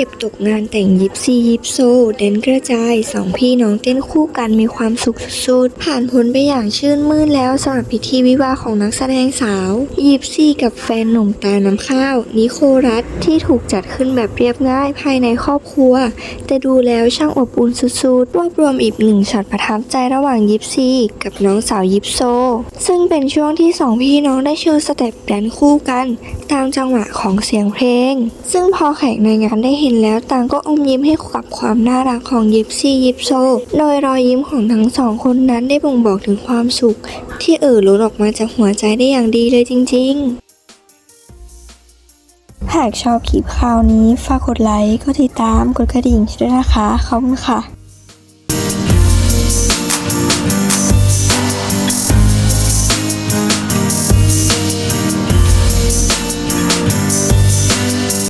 เก็บตกงานแต่งยิปซียิปโซแดนกระจายสองพี่น้องเต้นคู่กันมีความสุขสุดๆผ่านพ้นไปอย่างชื่นมื่นแล้วสำหรับพิธีวิวาของนักแสดงสาวยิปซีกับแฟนหนุ่มตาน้ำข้าว นิโครัตที่ถูกจัดขึ้นแบบเรียบง่ายภายในครอบครัว แต่ดูแล้วช่างอบอุ่นสุดๆรวบรวมอีกหนึ่งช็อตประทับใจระหว่างยิปซีกับน้องสาวยิปโซ ซึ่งเป็นช่วงที่สองพี่น้องได้โชว์สเต็ปแดนคู่กัน ตามจังหวะของเสียงเพลง ซึ่งพอแขกในงานได้เห็น็นแล้วต่างก็อมยิ้มให้กับความน่ารักของยิปซี่ยิปโซ โดยรอยยิ้มของทั้งสองคนนั้นได้บ่งบอกถึงความสุข ที่เอ่อล้นออกมาจากหัวใจได้อย่างดีเลยจริง ๆหากชอบคลิปคราวนี้ ฝากกดไลค์ กดติดตาม กดกระดิ่งด้วยนะคะ ขอบคุณค่ะ